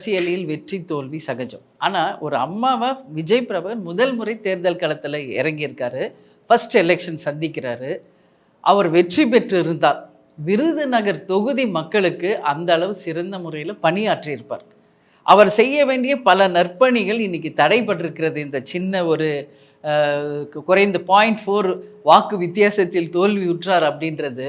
அரசியலில் வெற்றி தோல்வி சகஜம். ஆனால் ஒரு அம்மாவை விஜய் பிரபன் முதல் முறை தேர்தல் களத்தில் இறங்கியிருக்காரு. First election சந்திக்கிறாரு. அவர் வெற்றி பெற்று இருந்தால் விருதுநகர் தொகுதி மக்களுக்கு அந்த அளவு சிறந்த முறையில் பணியாற்றியிருப்பார். அவர் செய்ய வேண்டிய பல நற்பணிகள் இன்னைக்கு தடைபட்டிருக்கிறது. இந்த சின்ன ஒரு குறைந்த பாயிண்ட் ஃபோர் வாக்கு வித்தியாசத்தில் தோல்வி உற்றார் அப்படின்றது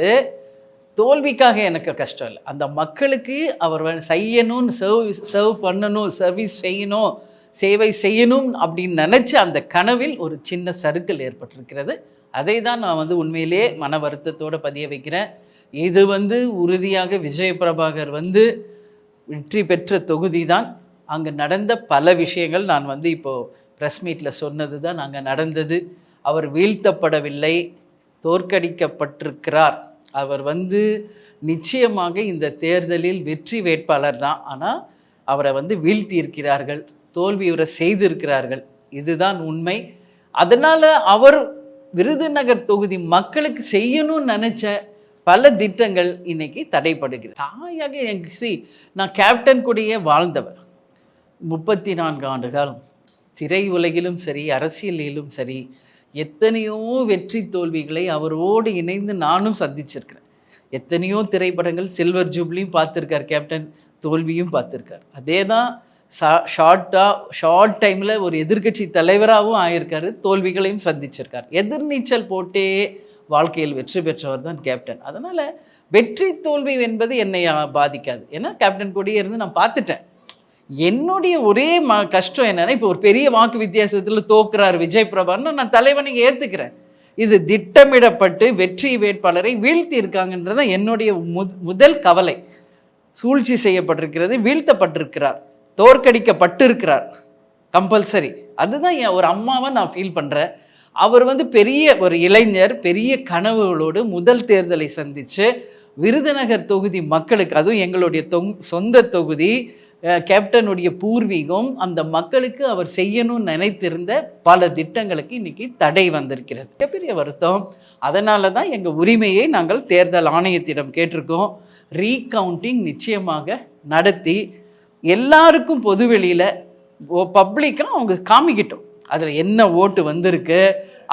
தோல்விக்காக எனக்கு கஷ்டம் இல்லை. அந்த மக்களுக்கு அவர் செய்யணும்னு சர்வ் சர்வ் பண்ணணும் சர்வீஸ் செய்யணும் சேவை செய்யணும் அப்படின்னு நினச்சி அந்த கனவில் ஒரு சின்ன சறுக்கல் ஏற்பட்டிருக்கிறது. அதை தான் நான் வந்து உண்மையிலே மன வருத்தத்தோடு பதிய வைக்கிறேன். இது வந்து உறுதியாக விஜய பிரபாகர் வந்து வெற்றி பெற்ற தொகுதி தான் அங்கே நடந்த பல விஷயங்கள் நான் வந்து இப்போது ப்ரெஸ் மீட்டில் சொன்னது தான் அங்கே நடந்தது. அவர் வீழ்த்தப்படவில்லை தோற்கடிக்கப்பட்டிருக்கிறார். அவர் வந்து நிச்சயமாக இந்த தேர்தலில் வெற்றி வேட்பாளர் தான். ஆனால் அவரை வந்து வீழ்த்தியிருக்கிறார்கள் தோல்வியுற செய்திருக்கிறார்கள். இதுதான் உண்மை. அதனால் அவர் விருதுநகர் தொகுதி மக்களுக்கு செய்யணும்னு நினச்ச பல திட்டங்கள் இன்னைக்கு தடைப்படுகிறது தாயாக எனக்கு சி நான் கேப்டன் கூடயே வாழ்ந்தவர் முப்பத்தி நான்கு ஆண்டு காலம். திரை உலகிலும் சரி அரசியலிலும் சரி எத்தனையோ வெற்றி தோல்விகளை அவரோடு இணைந்து நானும் சந்திச்சிருக்கிறேன். எத்தனையோ திரைப்படங்கள் சில்வர் ஜூப்ளியும் பார்த்துருக்கார் கேப்டன் தோல்வியும் பார்த்துருக்கார். அதே தான் ஷார்ட்டாக ஷார்ட் டைமில் ஒரு எதிர்க்கட்சி தலைவராகவும் ஆயிருக்காரு தோல்விகளையும் சந்திச்சிருக்கார். எதிர்நீச்சல் போட்டே வாழ்க்கையில் வெற்றி பெற்றவர் தான் கேப்டன் அதனால் வெற்றி தோல்வி என்பது என்னை பாதிக்காது. ஏன்னா கேப்டன் கூடயே இருந்து நான் பார்த்துட்டேன். என்னுடைய ஒரே ம கஷ்டம் என்னன்னா இப்போ ஒரு பெரிய வாக்கு வித்தியாசத்தில் தோக்குறார் விஜய் பிரபான்னு நான் தலைவனை ஏற்றுக்கிறேன் இது திட்டமிடப்பட்டு வெற்றி வேட்பாளரை வீழ்த்தி இருக்காங்கன்றது என்னுடைய முதல் கவலை. சூழ்ச்சி செய்யப்பட்டிருக்கிறது வீழ்த்தப்பட்டிருக்கிறார் தோற்கடிக்கப்பட்டிருக்கிறார். கம்பல்சரி. அதுதான் என் ஒரு அம்மாவை நான் ஃபீல் பண்ணுறேன் அவர் வந்து பெரிய ஒரு இளைஞர் பெரிய கனவுகளோடு முதல் தேர்தலை சந்தித்து விருதுநகர் தொகுதி மக்களுக்கு அதுவும் எங்களுடைய தொங் சொந்த தொகுதி கேப்டனுடைய பூர்வீகம் அந்த மக்களுக்கு அவர் செய்யணும்னு நினைத்திருந்த பல திட்டங்களுக்கு இன்னைக்கு தடை வந்திருக்கிறது. மிகப்பெரிய வருத்தம். அதனால தான் எங்கள் உரிமையை நாங்கள் தேர்தல் ஆணையத்திடம் கேட்டிருக்கோம். ரீகவுண்டிங் நிச்சயமாக நடத்தி எல்லாருக்கும் பொதுவெளியில் பப்ளிக்காக அவங்க காமிக்கிட்டோம். அதில் என்ன ஓட்டு வந்திருக்கு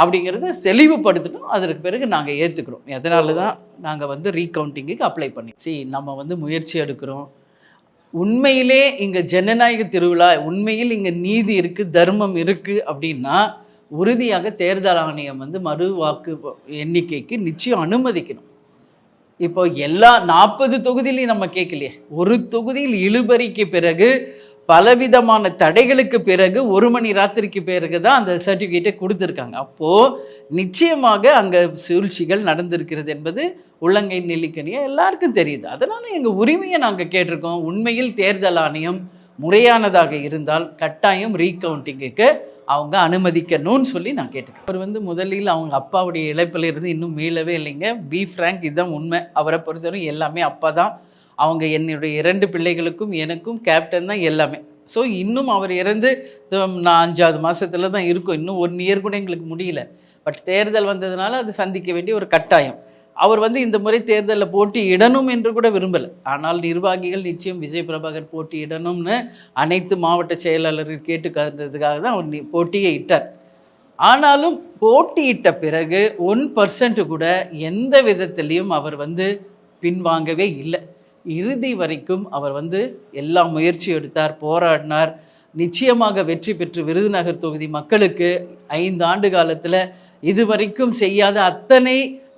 அப்படிங்கிறத தெளிவுபடுத்தணும் அதற்கு பிறகு நாங்கள் ஏற்றுக்கிறோம் அதனால தான் நாங்கள் வந்து ரீகவுண்டிங்குக்கு அப்ளை பண்ணி சி நம்ம வந்து முயற்சி எடுக்கிறோம். உண்மையிலே இங்கே ஜனநாயக திருவிழா உண்மையில் இங்கே நீதி இருக்குது தர்மம் இருக்குது அப்படின்னா உறுதியாக தேர்தல் ஆணையம் வந்து மறு வாக்கு எண்ணிக்கைக்கு நிச்சயம் அனுமதிக்கணும். இப்போ எல்லா நாற்பது தொகுதியிலையும் நம்ம கேட்கலையே ஒரு தொகுதியில் இழுபறிக்கு பிறகு பலவிதமான தடைகளுக்கு பிறகு ஒரு மணி ராத்திரிக்கு பிறகு தான் அந்த சர்டிஃபிகேட்டை கொடுத்துருக்காங்க. அப்போது நிச்சயமாக அங்கே சூழ்ச்சிகள் நடந்திருக்கிறது என்பது உள்ளங்கை நெல்லிக்கனியாக எல்லாருக்கும் தெரியுது. அதனால் எங்கள் உரிமையை நாங்கள் கேட்டிருக்கோம். உண்மையில் தேர்தல் ஆணையம் முறையானதாக இருந்தால் கட்டாயம் ரீகவுண்டிங்குக்கு அவங்க அனுமதிக்கணும்னு சொல்லி நான் கேட்டுக்கிறேன். அவர் வந்து முதலில் அவங்க அப்பாவுடைய இழப்பில் இருந்து இன்னும் மீளவே இல்லைங்க. பி ஃப்ரேங்க் இதுதான் உண்மை. அவரை பொறுத்தவரை எல்லாமே அப்பா தான். அவங்க என்னுடைய இரண்டு பிள்ளைகளுக்கும் எனக்கும் கேப்டன் தான் எல்லாமே. ஸோ இன்னும் அவர் இறந்து நான் அஞ்சாவது மாதத்தில் தான் இருக்கும். இன்னும் ஒன் இயர் கூட எங்களுக்கு முடியல. பட் தேர்தல் வந்ததுனால அது சந்திக்க வேண்டிய ஒரு கட்டாயம். அவர் வந்து இந்த முறை தேர்தலில் போட்டியிடணும் என்று கூட விரும்பலை. ஆனால் நிர்வாகிகள் நிச்சயம் விஜய் பிரபாகர் போட்டியிடணும்னு அனைத்து மாவட்ட செயலாளர்கள் கேட்டுக்கிறதுக்காக தான் அவர் போட்டியை இட்டார். ஆனாலும் போட்டியிட்ட பிறகு ஒன் பர்சன்ட் கூட எந்த விதத்திலையும் அவர் வந்து பின்வாங்கவே இல்லை. இறுதி வரைக்கும் அவர் வந்து எல்லா முயற்சி எடுத்தார் போராடினார். நிச்சயமாக வெற்றி பெற்று விருதுநகர் தொகுதி மக்களுக்கு ஐந்து ஆண்டு காலத்தில் இதுவரைக்கும் செய்யாத அத்தனை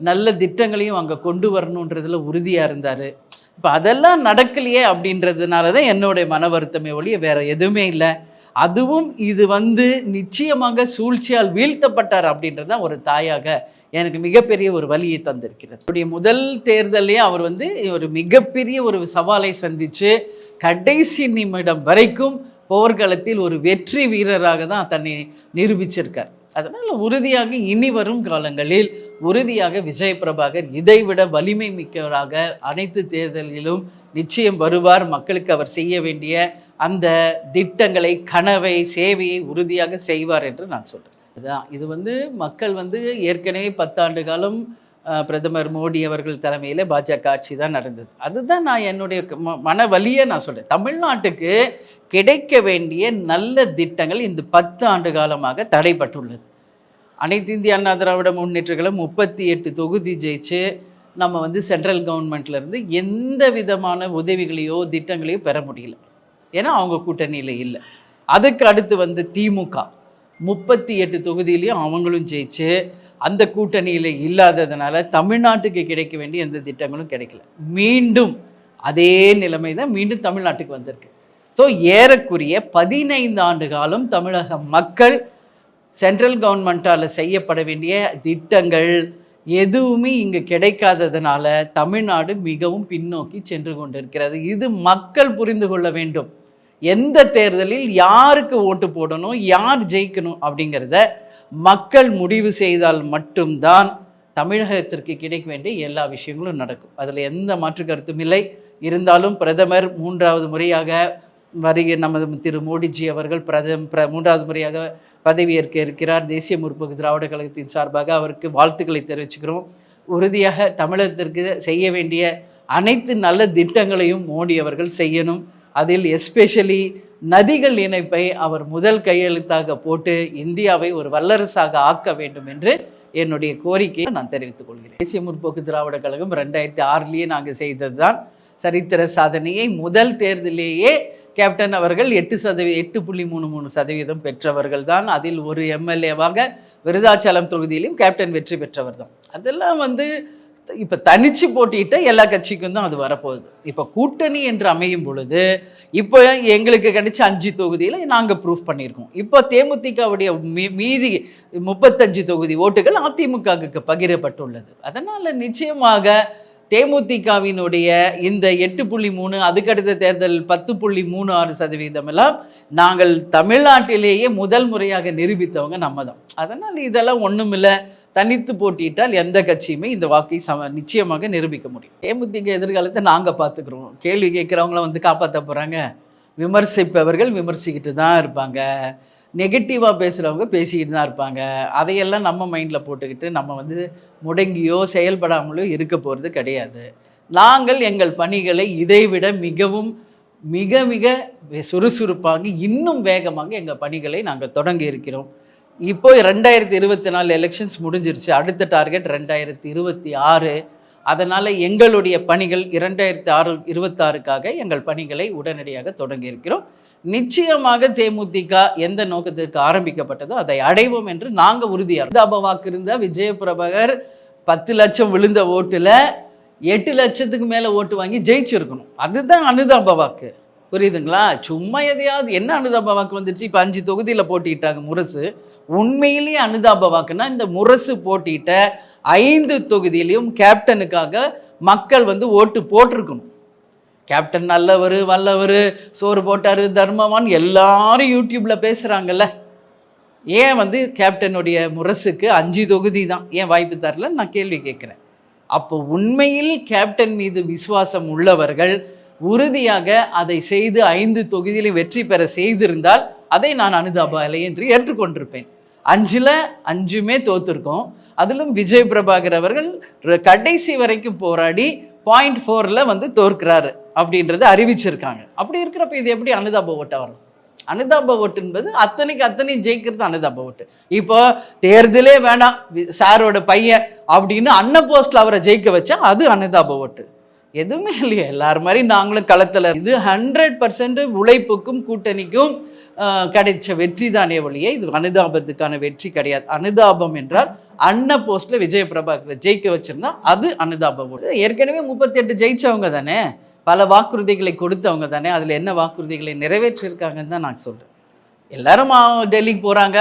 நல்ல திட்டங்களையும் அங்கே கொண்டு வரணுன்றதுல உறுதியாக இருந்தார். இப்போ அதெல்லாம் நடக்கலையே அப்படின்றதுனால தான் என்னுடைய மன வருத்தமே ஒழிய வேறு எதுவுமே இல்லை. அதுவும் இது வந்து நிச்சயமாக சூழ்ச்சியால் வீழ்த்தப்பட்டார் அப்படின்றது தான் ஒரு தாயாக எனக்கு மிகப்பெரிய ஒரு வழியை தந்திருக்கிறது. அவருடைய முதல் தேர்தலையே அவர் வந்து ஒரு மிகப்பெரிய ஒரு சவாலை சந்தித்து கடைசி நிமிடம் வரைக்கும் போர்க்களத்தில் ஒரு வெற்றி வீரராக தான் தன்னை நிரூபிச்சிருக்கார். அதனால் உறுதியாக இனி வரும் காலங்களில் உறுதியாக விஜய் பிரபாகர் இதைவிட வலிமை மிக்கவராக அனைத்து தேர்தல்களிலும் நிச்சயம் வருவார். மக்களுக்கு அவர் செய்ய வேண்டிய அந்த திட்டங்களை கனவை சேவையை உறுதியாக செய்வார் என்று நான் சொல்கிறேன் அதுதான் இது வந்து மக்கள் வந்து ஏற்கனவே பத்தாண்டு காலம் பிரதமர் மோடி அவர்கள் தலைமையில் பாஜக ஆட்சி தான் நடந்தது. அதுதான் நான் என்னுடைய ம- மன வழியை நான் சொல்கிறேன் தமிழ்நாட்டுக்கு கிடைக்க வேண்டிய நல்ல திட்டங்கள் இந்த பத்து ஆண்டு காலமாக தடைப்பட்டுள்ளது அனைத்து இந்திய அண்ணா திராவிட முன்னேற்றங்களும் முப்பத்தி எட்டு தொகுதி ஜெயிச்சு நம்ம வந்து சென்ட்ரல் கவர்மெண்ட்லேருந்து எந்த விதமான உதவிகளையோ திட்டங்களையோ பெற முடியல. ஏன்னா அவங்க கூட்டணியில் இல்லை. அதுக்கு அடுத்து வந்து திமுக. முப்பத்தி எட்டு தொகுதியிலையும் அவங்களும் ஜெயிச்சு அந்த கூட்டணியில் இல்லாததுனால தமிழ்நாட்டுக்கு கிடைக்க வேண்டிய எந்த திட்டங்களும் கிடைக்கல. மீண்டும் அதே நிலைமை தான் மீண்டும் தமிழ்நாட்டுக்கு வந்திருக்கு. ஸோ ஏறக்குறைய பதினைந்து ஆண்டு காலம் தமிழக மக்கள் சென்ட்ரல் கவர்மெண்ட்டால் செய்யப்பட வேண்டிய திட்டங்கள் எதுவுமே இங்கு கிடைக்காததுனால தமிழ்நாடு மிகவும் பின்னோக்கி சென்று கொண்டிருக்கிறது. இது மக்கள் புரிந்து கொள்ள வேண்டும். எந்த தேர்தலில் யாருக்கு ஓட்டு போடணும் யார் ஜெயிக்கணும் அப்படிங்கிறத மக்கள் முடிவு செய்தால் மட்டும்தான் தமிழகத்திற்கு கிடைக்க வேண்டிய எல்லா விஷயங்களும் நடக்கும். அதில் எந்த மாற்று கருத்தும் இல்லை. இருந்தாலும் பிரதமர் மூன்றாவது முறையாக வருகிற நமது திரு மோடிஜி அவர்கள் பிரதம் பிர மூன்றாவது முறையாக பதவியேற்க இருக்கிறார். தேசிய முற்போக்கு திராவிட கழகத்தின் சார்பாக அவருக்கு வாழ்த்துக்களை தெரிவிச்சுக்கிறோம். உறுதியாக தமிழகத்திற்கு செய்ய வேண்டிய அனைத்து நல்ல திட்டங்களையும் மோடி அவர்கள் செய்யணும். அதில் எஸ்பெஷலி நதிகள் இணைப்பை அவர் முதல் கையெழுத்தாக போட்டு இந்தியாவை ஒரு வல்லரசாக ஆக்க வேண்டும் என்று என்னுடைய கோரிக்கையை நான் தெரிவித்துக் கொள்கிறேன். தேசிய முற்போக்கு திராவிட கழகம் ரெண்டாயிரத்தி ஆறுலேயே நாங்கள் செய்தது தான் சரித்திர சாதனையை முதல் தேர்தலேயே கேப்டன் அவர்கள் எட்டு சதவீ எட்டு புள்ளி மூணு மூணு சதவீதம் பெற்றவர்கள் தான் அதில் ஒரு எம்எல்ஏவாக விருதாச்சலம் தொகுதியிலும் கேப்டன் வெற்றி பெற்றவர் தான் அதெல்லாம் வந்து இப்போ தனிச்சு போட்டியிட்ட எல்லா கட்சிக்கும் தான் அது வரப்போகுது. இப்போ கூட்டணி என்று அமையும் பொழுது இப்போ எங்களுக்கு கிடைச்ச அஞ்சு தொகுதியில் நாங்கள் ப்ரூஃப் பண்ணியிருக்கோம். இப்போ தேமுதிகவுடைய மீ மீதி முப்பத்தஞ்சு தொகுதி ஓட்டுகள் அதிமுகவுக்கு பகிரப்பட்டுள்ளது. அதனால் நிச்சயமாக தேமுதிகவினுடைய இந்த எட்டு புள்ளி மூணு அதுக்கடுத்த தேர்தல் பத்து புள்ளி மூணு ஆறு சதவீதம் எல்லாம் நாங்கள் தமிழ்நாட்டிலேயே முதல் முறையாக நிரூபித்தவங்க நம்ம தான் அதனால் இதெல்லாம் ஒண்ணுமில்ல. தனித்து போட்டியிட்டால் எந்த கட்சியுமே இந்த வாக்கை சம நிச்சயமாக நிரூபிக்க முடியும். தேமுதிக எதிர்காலத்தை நாங்கள் பார்த்துக்குறோம். கேள்வி கேட்குறவங்கள வந்து காப்பாற்ற போகிறாங்க விமர்சிப்பவர்கள் விமர்சிக்கிட்டு தான் இருப்பாங்க. நெகட்டிவாக பேசுகிறவங்க பேசிக்கிட்டு தான் இருப்பாங்க. அதையெல்லாம் நம்ம மைண்டில் போட்டுக்கிட்டு நம்ம வந்து முடங்கியோ செயல்படாமலோ இருக்க போகிறது கிடையாது. நாங்கள் எங்கள் பணிகளை இதைவிட மிகவும் மிக மிக சுறுசுறுப்பாக இன்னும் வேகமாக எங்கள் பணிகளை நாங்கள் தொடங்கி இருக்கிறோம். இப்போ ரெண்டாயிரத்தி இருபத்தி நாலு எலெக்ஷன்ஸ் முடிஞ்சிருச்சு. அடுத்த டார்கெட் ரெண்டாயிரத்தி இருபத்தி ஆறு. அதனால் எங்களுடைய பணிகள் இரண்டாயிரத்தி ஆறு இருபத்தாறுக்காக எங்கள் பணிகளை உடனடியாக தொடங்கி இருக்கிறோம். நிச்சயமாக தேமுதிக எந்த நோக்கத்திற்கு ஆரம்பிக்கப்பட்டதோ அதை அடைவோம் என்று நாங்கள் உறுதியாக அனுதாப வாக்கு இருந்த விஜயபிரபகர் பத்து லட்சம் விழுந்த ஓட்டில் எட்டு லட்சத்துக்கு மேலே ஓட்டு வாங்கி ஜெயிச்சிருக்கணும். அதுதான் அனுதாப வாக்கு. புரியுதுங்களா? சும்மா எதையாவது என்ன அனுதாப வாக்கு வந்துருச்சு? இப்போ அஞ்சு தொகுதியில் போட்டிட்டாங்க முரசு. உண்மையிலேயே அனுதாப வாக்குன்னா இந்த முரசு போட்டியிட்ட ஐந்து தொகுதியிலையும் கேப்டனுக்காக மக்கள் வந்து ஓட்டு போட்டிருக்கணும். கேப்டன் நல்லவர் வல்லவர் சோறு போட்டார் தர்மவான் எல்லாரும் யூடியூப்பில் பேசுகிறாங்கல்ல ஏன் வந்து கேப்டனுடைய முரசுக்கு அஞ்சு தொகுதி தான்? ஏன் வாய்ப்பு தரல நான் கேள்வி கேட்குறேன். அப்போ உண்மையில் கேப்டன் மீது விசுவாசம் உள்ளவர்கள் உறுதியாக அதை செய்து ஐந்து தொகுதியிலும் வெற்றி பெற செய்திருந்தால் அதை நான் அனுதாபலை என்று ஏற்றுக்கொண்டிருப்பேன். அஞ்சில் அஞ்சுமே தோத்துருக்கோம். அதிலும் விஜய் பிரபாகர் அவர்கள் கடைசி வரைக்கும் போராடி பாயிண்ட் ஃபோரில் வந்து தோற்கிறாரு. அப்படின்றத அறிவிச்சிருக்காங்க. அப்படி இருக்கிறப்ப இது எப்படி அனுதாப ஓட்டா வரும்? அனுதாப ஓட்டு என்பது அத்தனைக்கு அத்தனை ஜெயிக்கிறது அனுதாப ஓட்டு. இப்போ தேர்தலே வேணாம் சாரோட பையன் அப்படின்னு அன்ன போஸ்ட்ல அவரை ஜெயிக்க வச்சா அது அனுதாப ஓட்டு. எதுவுமே இல்லையா எல்லாரும் மாதிரி நாங்களும் களத்தில் இது ஹண்ட்ரட் பர்சன்ட் உழைப்புக்கும் கூட்டணிக்கும் கிடைச்ச வெற்றி தானே வழியே இது அனுதாபத்துக்கான வெற்றி கிடையாது. அனுதாபம் என்றால் அன்ன போஸ்ட்ல விஜய பிரபாகரை ஜெயிக்க வச்சிருந்தா அது அனுதாபம் ஏற்கனவே முப்பத்தி எட்டு ஜெயிச்சவங்க தானே? பல வாக்குறுதிகளை கொடுத்தவங்க தானே அதில் என்ன வாக்குறுதிகளை நிறைவேற்றியிருக்காங்கன்னு தான் நான் சொல்கிறேன் எல்லாரும் டெல்லிக்கு போகிறாங்க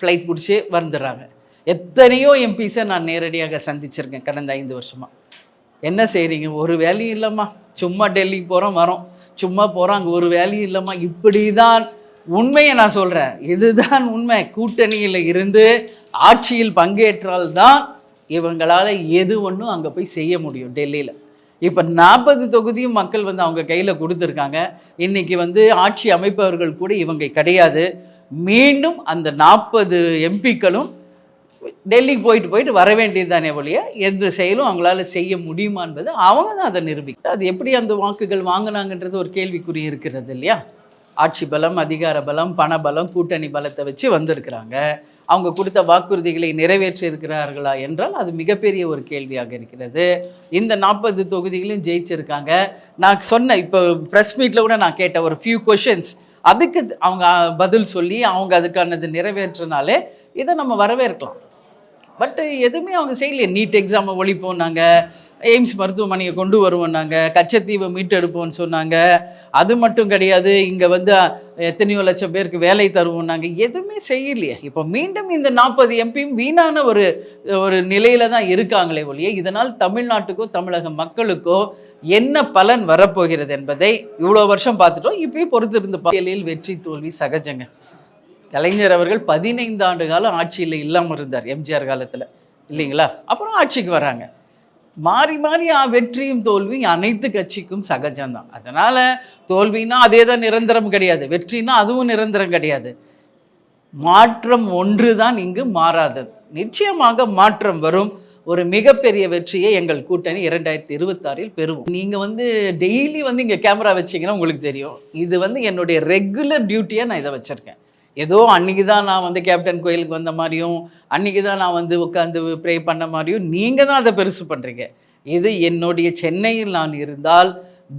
ஃப்ளைட் பிடிச்சி வந்துடுறாங்க. எத்தனையோ எம்பிஸை நான் நேரடியாக சந்திச்சிருக்கேன் கடந்த ஐந்து வருஷமாக என்ன செய்கிறீங்க ஒரு வேலையும் இல்லைம்மா. சும்மா டெல்லிக்கு போகிறோம் வரோம். சும்மா போகிறோம் அங்கே ஒரு வேலையும் இல்லைம்மா. இப்படி தான் உண்மையை நான் சொல்கிறேன் இதுதான் உண்மை. கூட்டணியில் இருந்து ஆட்சியில் பங்கேற்றால்தான் இவங்களால் எது ஒன்றும் அங்கே போய் செய்ய முடியும் டெல்லியில். இப்போ நாற்பது தொகுதியும் மக்கள் வந்து அவங்க கையில் கொடுத்துருக்காங்க. இன்றைக்கி வந்து ஆட்சி அமைப்பவர்கள் கூட இவங்க கிடையாது. மீண்டும் அந்த நாற்பது எம்பிக்களும் டெல்லிக்கு போயிட்டு போயிட்டு வர வேண்டியது தானே ஒழிய எந்த செயலும் அவங்களால செய்ய முடியுமா என்பது அவங்க தான் அதை நிரூபிக்கும் அது எப்படி அந்த வாக்குகள் வாங்கினாங்கன்றது ஒரு கேள்விக்குறி இருக்கிறது இல்லையா? ஆட்சி பலம் அதிகார பலம் பண பலம் கூட்டணி பலத்தை வச்சு வந்திருக்கிறாங்க. அவங்க கொடுத்த வாக்குறுதிகளை நிறைவேற்றி இருக்கிறார்களா என்றால் அது மிகப்பெரிய ஒரு கேள்வியாக இருக்கிறது. இந்த நாற்பது தொகுதிகளையும் ஜெயிச்சிருக்காங்க. நான் சொன்ன இப்போ ப்ரெஸ் மீட்டில் கூட நான் கேட்ட ஒரு ஃபியூ கொஷின்ஸ் அதுக்கு அவங்க பதில் சொல்லி அவங்க அதுக்கானது நிறைவேற்றினாலே இதை நம்ம வரவேற்கலாம். பட் எதுவுமே அவங்க செய்யலையே. நீட் எக்ஸாமை ஒழிப்போம் நாங்கள் எய்ம்ஸ் மருத்துவமனையை கொண்டு வருவோம் நாங்கள் கச்சத்தீவை மீட்டெடுப்போம்னு சொன்னாங்க. அது மட்டும் கிடையாது. இங்கே வந்து எத்தனையோ லட்சம் பேருக்கு வேலை தருவோம் நாங்கள் எதுவுமே செய்யலையே. இப்போ மீண்டும் இந்த நாற்பது எம்பியும் வீணான ஒரு ஒரு நிலையில தான் இருக்காங்களே ஒழிய இதனால் தமிழ்நாட்டுக்கோ தமிழக மக்களுக்கோ என்ன பலன் வரப்போகிறது என்பதை இவ்வளோ வருஷம் பார்த்துட்டோம். இப்பயும் பொறுத்திருந்து பட்டியலில் வெற்றி தோல்வி சகஜங்க. கலைஞர் அவர்கள் பதினைந்து ஆண்டு காலம் ஆட்சியில் இல்லாமல் இருந்தார் எம்ஜிஆர் காலத்தில். இல்லைங்களா? அப்புறம் ஆட்சிக்கு வராங்க. மாறி மாறி வெற்றியும் தோல்வியும் அனைத்து கட்சிக்கும் சகஜம்தான் அதனால் தோல்வின்னா அதே தான் நிரந்தரம் கிடையாது. வெற்றினா அதுவும் நிரந்தரம் கிடையாது. மாற்றம் ஒன்று தான் இங்கு மாறாதது. நிச்சயமாக மாற்றம் வரும். ஒரு மிகப்பெரிய வெற்றியை எங்கள் கூட்டணி இரண்டாயிரத்தி இருபத்தாறில் பெறுவோம். நீங்கள் வந்து டெய்லி வந்து இங்கே கேமரா வச்சிங்கன்னா உங்களுக்கு தெரியும். இது வந்து என்னுடைய ரெகுலர் டியூட்டியாக நான் இதை வச்சுருக்கேன். ஏதோ அன்றைக்கி தான் நான் வந்து கேப்டன் கோயிலுக்கு வந்த மாதிரியும் அன்றைக்கி தான் நான் வந்து உட்காந்து ப்ரே பண்ண மாதிரியும் நீங்கள் தான் அதை பெருசு பண்ணுறீங்க இது என்னுடைய சென்னையில் நான் இருந்தால்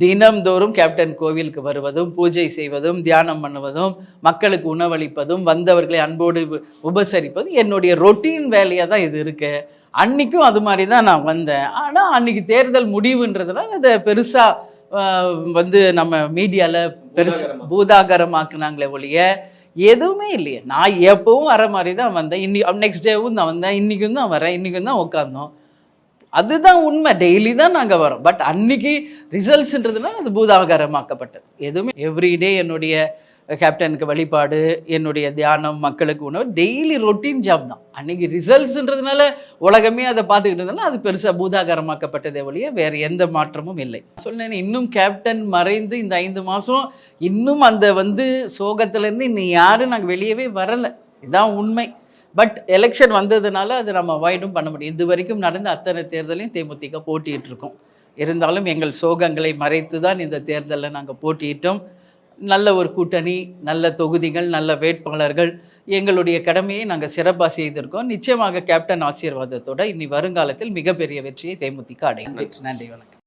தினம்தோறும் கேப்டன் கோவிலுக்கு வருவதும் பூஜை செய்வதும் தியானம் பண்ணுவதும் மக்களுக்கு உணவளிப்பதும் வந்தவர்களை அன்போடு உப- உபசரிப்பதும் என்னுடைய ரொட்டீன் வேலையாக தான் இது இருக்கு. அன்னைக்கும் அது மாதிரி தான் நான் வந்தேன். ஆனால் அன்னைக்கு தேர்தல் முடிவுன்றதுனால அதை பெருசாக வந்து நம்ம மீடியாவில் பெருசு பூதாகரமாக்குனாங்களே ஒழிய எதுவுமே இல்லையே. நான் எப்பவும் வர மாதிரி தான் வந்தேன். இன்னி நெக்ஸ்ட் டேவும் தான் வந்தேன். இன்றைக்கும் தான் வரேன் இன்றைக்கும் தான் உட்காந்தோம் அதுதான் உண்மை. டெய்லி தான் நாங்கள் வரோம் பட் அன்னைக்கு ரிசல்ட்ஸ்ன்றதுனால அது பூதாகரமாக்கப்பட்டது. எதுவுமே எவ்ரிடே என்னுடைய கேப்டனுக்கு வழிபாடு என்னுடைய தியானம் மக்களுக்கு உணவு டெய்லி ரொட்டீன் ஜாப் தான். அன்னைக்கு ரிசல்ட்ஸ்ன்றதுனால உலகமே அதை பார்த்துக்கிட்டு இருந்தாலும் அது பெருசாக பூதாகரமாக்கப்பட்டதே ஒழிய வேறு எந்த மாற்றமும் இல்லை. சொன்னேன் இன்னும் கேப்டன் மறைந்து இந்த ஐந்து மாதம் இன்னும் அந்த வந்து சோகத்துலேருந்து இன்னும் யாரும் நாங்கள் வெளியவே வரலை. இதுதான் உண்மை. பட் எலெக்ஷன் வந்ததுனால அது நம்ம அவாய்டும் பண்ண முடியும். இது வரைக்கும் நடந்த அத்தனை தேர்தலையும் தேமுதிக போட்டியிட்டு இருக்கோம் இருந்தாலும் எங்கள் சோகங்களை மறைத்து தான் இந்த தேர்தலில் நாங்கள் போட்டியிட்டோம். நல்ல ஒரு கூட்டணி நல்ல தொகுதிகள் நல்ல வேட்பாளர்கள் எங்களுடைய கடமையை நாங்கள் சிறப்பாக செய்திருக்கோம். நிச்சயமாக கேப்டன் ஆசீர்வாதத்தோட இனி வருங்காலத்தில் மிகப்பெரிய வெற்றியை தேமுதிக அடையும். நன்றி வணக்கம்.